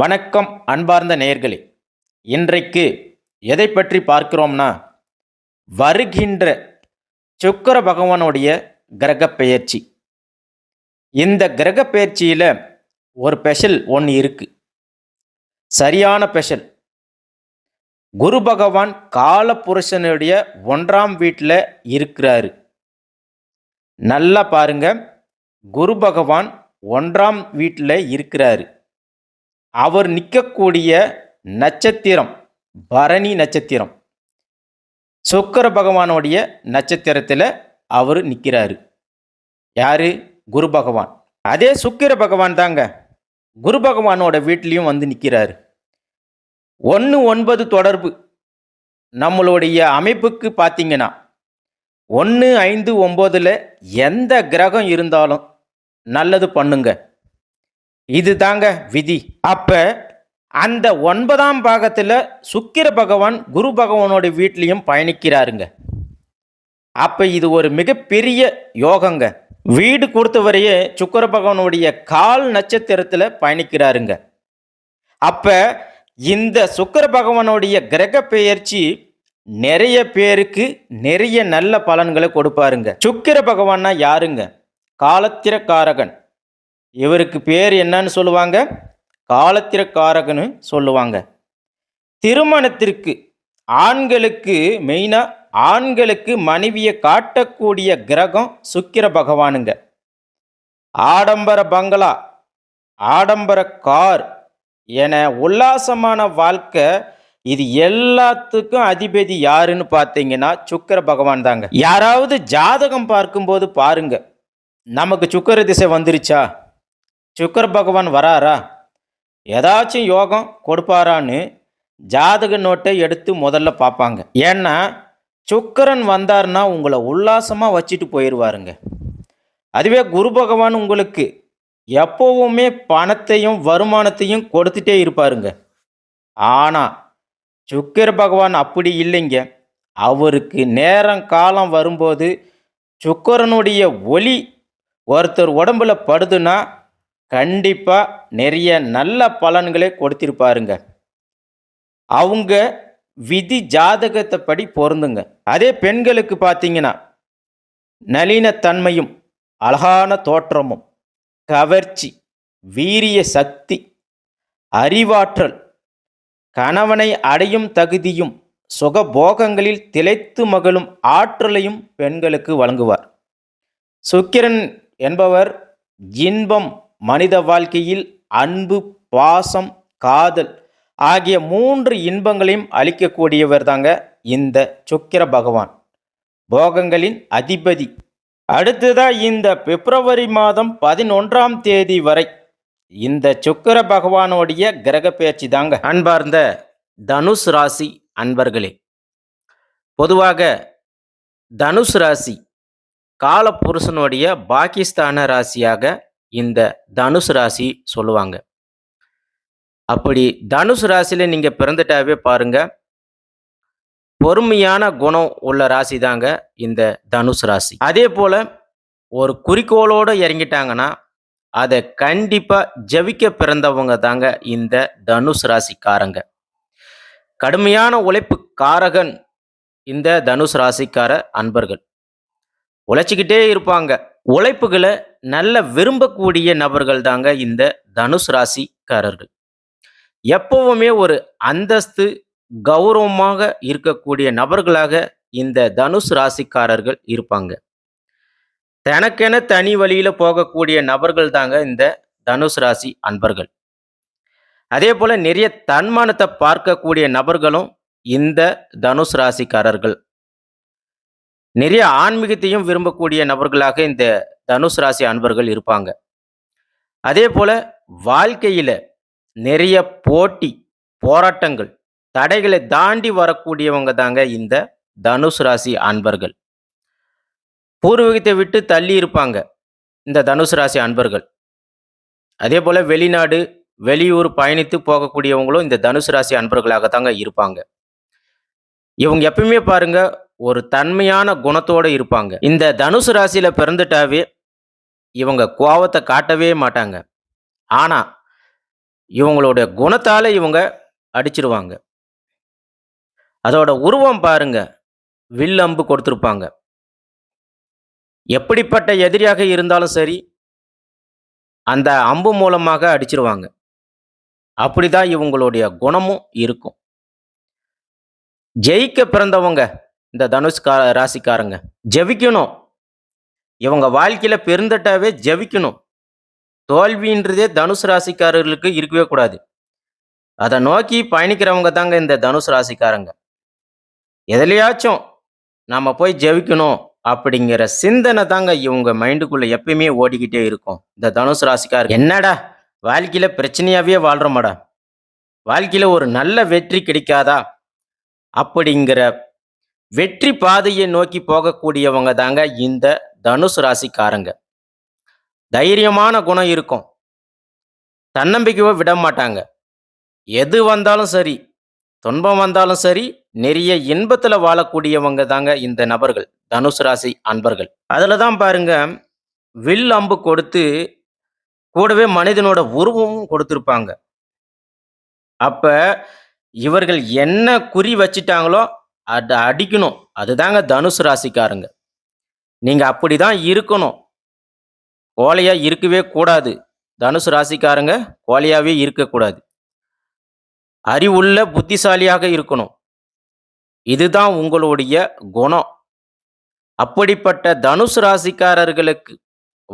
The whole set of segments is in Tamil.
வணக்கம் அன்பார்ந்த நேயர்களே. இன்றைக்கு எதை பற்றி பார்க்கிறோம்னா வருகின்ற சுக்கர பகவானுடைய கிரக பெயர்ச்சி. இந்த கிரக பெயர்ச்சியில் ஒரு ஸ்பெஷல் ஒன்று இருக்குது சரியான ஸ்பெஷல் குரு பகவான் காலபுருஷனுடைய ஒன்றாம் வீட்டில் இருக்கிறாரு. நல்லா பாருங்க. குரு பகவான் ஒன்றாம் வீட்டில் இருக்கிறாரு. அவர் நிற்கக்கூடிய நட்சத்திரம் பரணி நட்சத்திரம். சுக்கிர பகவானுடைய நட்சத்திரத்தில் அவர் நிற்கிறாரு யாரு? குரு பகவான். அதே சுக்கிர பகவான் தாங்க. குரு பகவானோட வீட்லேயும் வந்து நிற்கிறாரு ஒன்று ஒன்பது தொடர்பு. நம்மளுடைய அமைப்புக்கு பார்த்தீங்கன்னா ஒன்று ஐந்து ஒம்போதில் எந்த கிரகம் இருந்தாலும் நல்லது பண்ணுங்கள் இது தாங்க விதி. அப்ப அந்த ஒன்பதாம் பாகத்தில் சுக்கிர பகவான் குரு பகவானோட வீட்லயும் பயணிக்கிறாருங்க. அப்ப இது ஒரு மிகப்பெரிய யோகங்க. வீடு கொடுத்தவரையே சுக்கர பகவானுடைய கால் நட்சத்திரத்தில் பயணிக்கிறாருங்க. அப்ப இந்த சுக்கர பகவானுடைய கிரக பெயர்ச்சி நிறைய பேருக்கு நிறைய நல்ல பலன்களை கொடுப்பாருங்க. சுக்கிர பகவான்னா யாருங்க? காலத்திரக்காரகன். இவருக்கு பேர் என்னன்னு சொல்லுவாங்க? காலத்திரக்காரகன்னு சொல்லுவாங்க. திருமணத்திற்கு ஆண்களுக்கு மெயினாக ஆண்களுக்கு மனைவியை காட்டக்கூடிய கிரகம் சுக்கிர பகவானுங்க. ஆடம்பர பங்களா ஆடம்பர கார் என உல்லாசமான வாழ்க்கை இது எல்லாத்துக்கும் அதிபதி யாருன்னு பார்த்தீங்கன்னா சுக்கிர பகவான் தாங்க. யாராவது ஜாதகம் பார்க்கும்போது பாருங்க. நமக்கு சுக்கிர திசை வந்துருச்சா? சுக்கர் பகவான் வராரா? ஏதாச்சும் யோகம் கொடுப்பாரான்னு ஜாதக நோட்டை எடுத்து முதல்ல பார்ப்பாங்க. ஏன்னா சுக்கரன் வந்தார்னா உங்களை உல்லாசமாக வச்சுட்டு போயிடுவாருங்க அதுவே குரு பகவான் உங்களுக்கு எப்போவுமே பணத்தையும் வருமானத்தையும் கொடுத்துட்டே இருப்பாருங்க. ஆனால் சுக்கர் பகவான் அப்படி இல்லைங்க. அவருக்கு நேரம் காலம் வரும்போது சுக்கரனுடைய ஒளி ஒருத்தர் உடம்புல படுதுன்னா கண்டிப்பாக நிறைய நல்ல பலன்களை கொடுத்திருப்பாருங்க. அவங்க விதி ஜாதகத்தை படி பொருந்துங்க. அதே பெண்களுக்கு பார்த்தீங்கன்னா நளினத்தன்மையும் அழகான தோற்றமும் கவர்ச்சி வீரிய சக்தி அறிவாற்றல் கணவனை அடையும் தகுதியும் சுகபோகங்களில் திளைத்து மகளும் ஆற்றலையும் பெண்களுக்கு வழங்குவார். சுக்கிரன் என்பவர் இன்பம் மனித வாழ்க்கையில் அன்பு பாசம் காதல் ஆகிய மூன்று இன்பங்களையும் அளிக்கக்கூடியவர் தாங்க இந்த சுக்கிர பகவான். போகங்களின் அதிபதி. அடுத்ததாக இந்த பிப்ரவரி மாதம் பதினொன்றாம் தேதி வரை இந்த சுக்கிர பகவானுடைய கிரக பெயர்ச்சி தாங்க. அன்பார்ந்த தனுஷ் ராசி அன்பர்களே பொதுவாக தனுஷ் ராசி காலப்புருஷனுடைய பாகிஸ்தான ராசியாக இந்த தனுசு ராசி சொல்லுவாங்க. அப்படி தனுசு ராசியில நீங்கள் பிறந்துட்டாவே பாருங்க பொறுமையான குணம் உள்ள ராசி தாங்க இந்த தனுசு ராசி. அதே போல் ஒரு குறிக்கோளோடு இறங்கிட்டாங்கன்னா அதை கண்டிப்பாக ஜெபிக்க பிறந்தவங்க தாங்க இந்த தனுஷ் ராசிக்காரங்க. கடுமையான உழைப்பு காரகன் இந்த தனுஷ் ராசிக்கார அன்பர்கள். உழைச்சிக்கிட்டே இருப்பாங்க. உழைப்புகளை நல்ல விரும்பக்கூடிய நபர்கள் தாங்க இந்த தனுஷ் ராசிக்காரர்கள். எப்பவுமே ஒரு அந்தஸ்து கௌரவமாக இருக்கக்கூடிய நபர்களாக இந்த தனுஷ் ராசிக்காரர்கள் இருப்பாங்க. தனக்கென தனி வழியில் போகக்கூடிய நபர்கள் தாங்க இந்த தனுஷ் ராசி அன்பர்கள். அதே போல் நிறைய தன்மானத்தை பார்க்கக்கூடிய நபர்களும் இந்த தனுஷ் ராசிக்காரர்கள் நிறைய ஆன்மீகத்தையும் விரும்பக்கூடிய நபர்களாக இந்த தனுஷ் ராசி அன்பர்கள் இருப்பாங்க. அதே போல் வாழ்க்கையில் நிறைய போட்டி போராட்டங்கள் தடைகளை தாண்டி வரக்கூடியவங்க தாங்க இந்த தனுஷ் ராசி அன்பர்கள். பூர்வீகத்தை விட்டு தள்ளி இருப்பாங்க இந்த தனுஷ் ராசி அன்பர்கள். அதே போல் வெளிநாடு வெளியூர் பயணித்து போகக்கூடியவங்களும் இந்த தனுசு ராசி அன்பர்களாக தாங்க இருப்பாங்க. இவங்க எப்பயுமே பாருங்க ஒரு தன்மையான குணத்தோடு இருப்பாங்க இந்த தனுசு ராசியில் பிறந்துட்டாவே இவங்க கோவத்தை காட்டவே மாட்டாங்க ஆனால் இவங்களுடைய குணத்தால் இவங்க அடிச்சிருவாங்க. அதோட உருவம் பாருங்க. வில் அம்பு எப்படிப்பட்ட எதிரியாக இருந்தாலும் சரி, அந்த அம்பு மூலமாக அடிச்சிருவாங்க. அப்படிதான் இவங்களுடைய குணமும் இருக்கும். ஜெயிக்க பிறந்தவங்க இந்த தனுஷ் கா ராசிக்காரங்க. ஜெபிக்கணும். இவங்க வாழ்க்கையில் பெருந்தட்டாவே ஜெபிக்கணும். தோல்வின்றதே தனுஷ் ராசிக்காரர்களுக்கு இருக்கவே கூடாது. அதை நோக்கி பயணிக்கிறவங்க தாங்க இந்த தனுஷ் ராசிக்காரங்க. எதுலையாச்சும் நாம் போய் ஜெபிக்கணும் அப்படிங்கிற சிந்தனை தாங்க இவங்க மைண்டுக்குள்ளே எப்பயுமே ஓடிக்கிட்டே இருக்கும். இந்த தனுஷ் ராசிக்காரங்க என்னடா வாழ்க்கையில் பிரச்சனையாகவே வாழ்றோமாடா. வாழ்க்கையில் ஒரு நல்ல வெற்றி கிடைக்காதா? அப்படிங்கிற வெற்றி பாதையை நோக்கி போகக்கூடியவங்க தாங்க இந்த தனுஷ் ராசிக்காரங்க. தைரியமான குணம் இருக்கும். தன்னம்பிக்கையோ விட மாட்டாங்க. எது வந்தாலும் சரி, துன்பம் வந்தாலும் சரி, நிறைய இன்பத்தில் வாழக்கூடியவங்க தாங்க இந்த நபர்கள். தனுஷ் ராசி அன்பர்கள். அதில் தான் பாருங்க, வில் அம்பு கொடுத்து கூடவே மனிதனோட உருவமும் கொடுத்துருப்பாங்க அப்போ இவர்கள் என்ன குறி வச்சுட்டாங்களோ அத அடிக்கணும். அதுதாங்க தனுஷ் ராசிக்காரங்க. நீங்கள் அப்படி தான் இருக்கணும். கோழையாக இருக்கவே கூடாது. தனுஷ் ராசிக்காரங்க கோழையாகவே இருக்கக்கூடாது. அறிவுள்ள புத்திசாலியாக இருக்கணும். இதுதான் உங்களுடைய குணம். அப்படிப்பட்ட தனுஷ் ராசிக்காரர்களுக்கு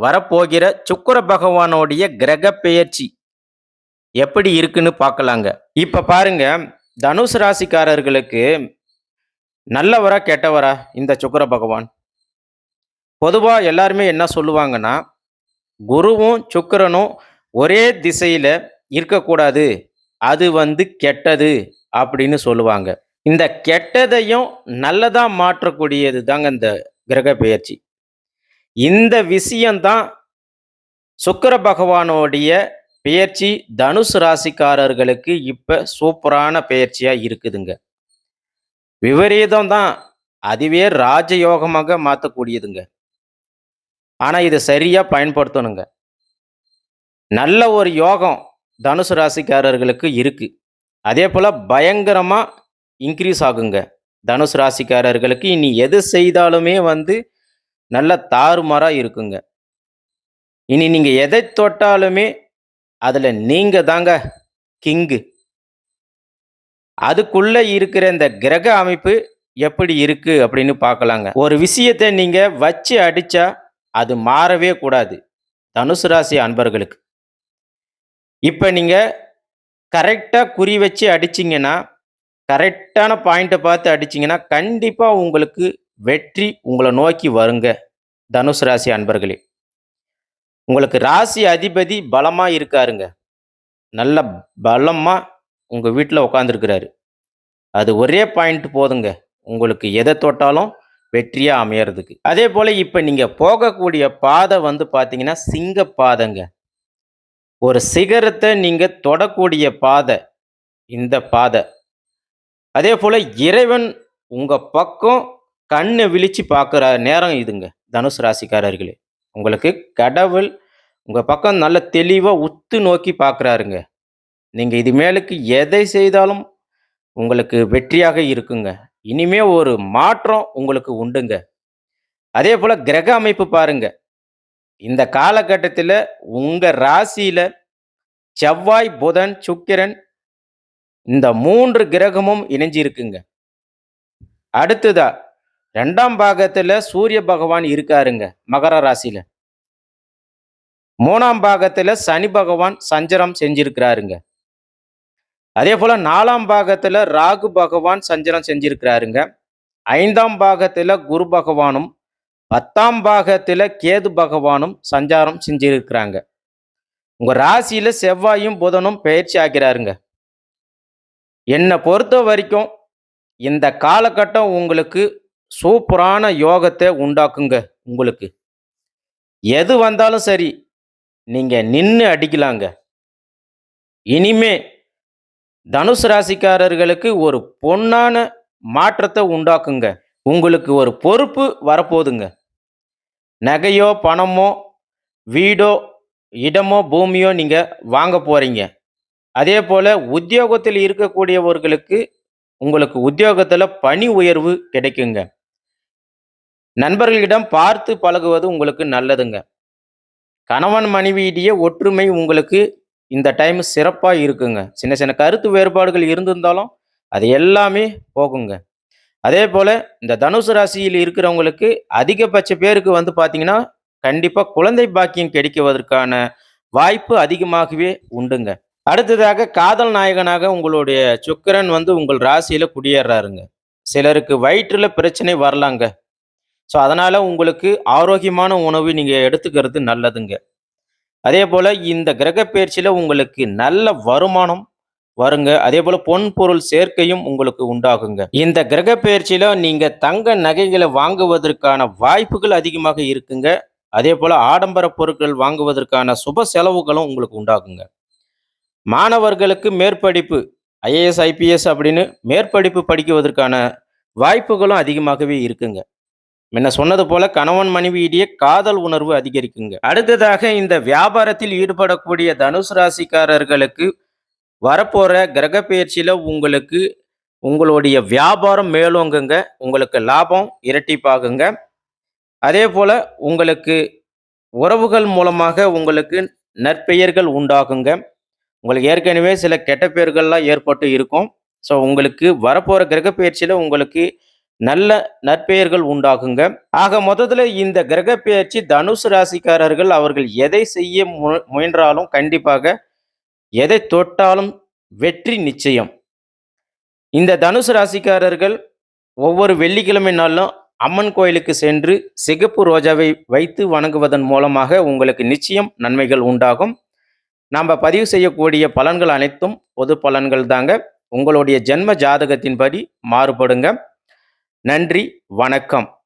வரப்போகிற சுக்கிர பகவானுடைய கிரக பெயர்ச்சி எப்படி இருக்குன்னு பார்க்கலாங்க. இப்போ பாருங்க, தனுஷ் ராசிக்காரர்களுக்கு நல்லவரா, கெட்டவரா இந்த சுக்கிர பகவான்? பொதுவாக எல்லாருமே என்ன சொல்லுவாங்கன்னா, குருவும், சுக்கிரனும் ஒரே திசையில் இருக்கக்கூடாது. அது வந்து கெட்டது அப்படின்னு சொல்லுவாங்க. இந்த கெட்டதையும் நல்லதாக மாற்றக்கூடியது தாங்க இந்த கிரக பெயர்ச்சி. இந்த விஷயந்தான் சுக்கர பகவானோடைய பெயர்ச்சி தனுஷ் ராசிக்காரர்களுக்கு இப்போ சூப்பரான பெயர்ச்சியாக இருக்குதுங்க. விபரீதம் தான் அதுவே ராஜயோகமாக மாற்றக்கூடியதுங்க ஆனால் இதை சரியாக பயன்படுத்தணுங்க. நல்ல ஒரு யோகம் தனுசு ராசிக்காரர்களுக்கு இருக்குது அதே போல் பயங்கரமாக இன்க்ரீஸ் ஆகுங்க. தனுசு ராசிக்காரர்களுக்கு இனி எது செய்தாலுமே வந்து நல்ல தாறுமாறாக இருக்குங்க. இனி நீங்கள் எதை தொட்டாலுமே அதில் நீங்கள் தாங்க கிங்கு. அதுக்குள்ள இருக்கிற இந்த கிரக அமைப்பு எப்படி இருக்கு அப்படின்னு பார்க்கலாங்க. ஒரு விஷயத்தை நீங்க வச்சு அடிச்சா அது மாறவே கூடாது. தனுசு ராசி அன்பர்களுக்கு. இப்ப நீங்க கரெக்டாக குறி வச்சு அடிச்சீங்கன்னா, கரெக்டான பாயிண்ட்டை பார்த்து அடிச்சீங்கன்னா, கண்டிப்பா உங்களுக்கு வெற்றி உங்களை நோக்கி வருங்க. தனுசு ராசி அன்பர்களே. உங்களுக்கு ராசி அதிபதி பலமா இருக்காருங்க. நல்ல பலமா உங்கள் வீட்டில் உட்காந்துருக்கிறாரு அது ஒரே பாயிண்ட் போதுங்க. உங்களுக்கு எதை தொட்டாலும் வெற்றியாக அமையறதுக்கு. அதே போல் இப்போ நீங்கள் போகக்கூடிய பாதை வந்து பார்த்தீங்கன்னா, சிங்க பாதைங்க. ஒரு சிகரத்தை நீங்கள் தொடக்கூடிய பாதை. இந்த பாதை. அதே போல் இறைவன் உங்கள் பக்கம் கண்ணை விழித்து பார்க்குற நேரம் இதுங்க. தனுசு ராசிக்காரர்களே. உங்களுக்கு கடவுள் உங்கள் பக்கம் நல்ல தெளிவாக உத்து நோக்கி பார்க்குறாருங்க நீங்கள் இது மேலுக்கு எதை செய்தாலும் உங்களுக்கு வெற்றியாக இருக்குங்க. இனிமே ஒரு மாற்றம் உங்களுக்கு உண்டுங்க. அதே போல் கிரக அமைப்பு பாருங்க. இந்த காலகட்டத்தில் உங்கள் ராசியில் செவ்வாய், புதன், சுக்கிரன் இந்த மூன்று கிரகமும் இணைஞ்சிருக்குங்க அடுத்ததா ரெண்டாம் பாகத்தில் சூரிய பகவான் இருக்காருங்க. மகர ராசியில் மூணாம் பாகத்தில் சனி பகவான் சஞ்சரம் செஞ்சிருக்கிறாருங்க. அதே போல் நாலாம் பாகத்தில் ராகு பகவான் சஞ்சரம் செஞ்சிருக்கிறாருங்க. ஐந்தாம் பாகத்தில் குரு பகவானும், பத்தாம் பாகத்தில் கேது பகவானும் சஞ்சாரம் செஞ்சிருக்கிறாங்க. உங்கள் ராசியில் செவ்வாயும், புதனும் பயிற்சி ஆகிறாருங்க. என்னை பொறுத்த வரைக்கும் இந்த காலகட்டம் உங்களுக்கு சூப்பரான யோகத்தை உண்டாக்குங்க உங்களுக்கு. எது வந்தாலும் சரி, நீங்கள் நின்று அடிக்கலாங்க. இனிமே தனுசு ராசிக்காரர்களுக்கு ஒரு பொன்னான மாற்றத்தை உண்டாக்குங்க. உங்களுக்கு ஒரு பொறுப்பு வரப்போதுங்க. நகையோ, பணமோ, வீடோ, இடமோ, பூமியோ நீங்கள் வாங்க போகிறீங்க அதே போல் உத்தியோகத்தில் இருக்கக்கூடியவர்களுக்கு உங்களுக்கு உத்தியோகத்தில் பணி உயர்வு கிடைக்குங்க. நண்பர்களிடம் பார்த்து பழகுவது உங்களுக்கு நல்லதுங்க. கணவன் மனைவியிடையே ஒற்றுமை உங்களுக்கு இந்த டைம் சிறப்பாக இருக்குங்க. சின்ன சின்ன கருத்து வேறுபாடுகள் இருந்திருந்தாலும், அது எல்லாமே போகுங்க. அதே போல் இந்த தனுசு ராசியில் இருக்கிறவங்களுக்கு அதிகபட்ச பேருக்கு வந்து பார்த்தீங்கன்னா, கண்டிப்பாக குழந்தை பாக்கியம் கிடைக்குவதற்கான வாய்ப்பு அதிகமாகவே உண்டுங்க. அடுத்ததாக காதல் நாயகனாக உங்களுடைய சுக்கிரன் வந்து உங்கள் ராசியில் குடியேறாருங்க. சிலருக்கு வயிற்றில் பிரச்சனை வரலாங்க. ஸோ அதனால் உங்களுக்கு ஆரோக்கியமான உணவு நீங்கள் எடுத்துக்கிறது நல்லதுங்க. அதே போல் இந்த கிரகப்பெயர்ச்சியில் உங்களுக்கு நல்ல வருமானம் வருங்க. அதே போல பொன் பொருள் சேர்க்கையும் உங்களுக்கு உண்டாகுங்க. இந்த கிரக பெயர்ச்சியில நீங்க தங்க நகைகளை வாங்குவதற்கான வாய்ப்புகள் அதிகமாக இருக்குங்க. அதே போல ஆடம்பர பொருட்கள் வாங்குவதற்கான சுப செலவுகளும் உங்களுக்கு உண்டாகுங்க. மாணவர்களுக்கு மேற்படிப்பு ஐஏஎஸ், ஐபிஎஸ் அப்படின்னு மேற்படிப்பு படிக்குவதற்கான வாய்ப்புகளும் அதிகமாகவே இருக்குங்க. முன்ன சொன்னது போல கணவன் மனைவியிடையே காதல் உணர்வு அதிகரிக்குங்க. அடுத்ததாக இந்த வியாபாரத்தில் ஈடுபடக்கூடிய தனுசு ராசிக்காரர்களுக்கு வரப்போற கிரக பயிற்சியில உங்களுக்கு உங்களுடைய வியாபாரம் மேலோங்குங்க. உங்களுக்கு லாபம் இரட்டிப்பாகுங்க. அதே போல உங்களுக்கு உறவுகள் மூலமாக உங்களுக்கு நற்பெயர்கள் உண்டாகுங்க. உங்களுக்கு ஏற்கனவே சில கெட்ட பெயர்கள்லாம் ஏற்பட்டு இருக்கும். ஸோ உங்களுக்கு வரப்போகிற கிரக பயிற்சியில் உங்களுக்கு நல்ல நற்பெயர்கள் உண்டாகுங்க. ஆக மொத்தத்துல இந்த கிரக பெயர்ச்சி தனுசு ராசிக்காரர்கள் அவர்கள் எதை செய்ய மு முயன்றாலும் கண்டிப்பாக எதை தொட்டாலும் வெற்றி நிச்சயம். இந்த தனுசு ராசிக்காரர்கள் ஒவ்வொரு வெள்ளிக்கிழமை நாளும் அம்மன் கோயிலுக்கு சென்று சிகப்பு ரோஜாவை வைத்து வணங்குவதன் மூலமாக உங்களுக்கு நிச்சயம் நன்மைகள் உண்டாகும். நாம் பதிவு செய்யக்கூடிய பலன்கள் அனைத்தும் பொது பலன்கள் தாங்க. உங்களுடைய ஜென்ம ஜாதகத்தின்படி மாறுபடுங்க. நன்றி, வணக்கம்.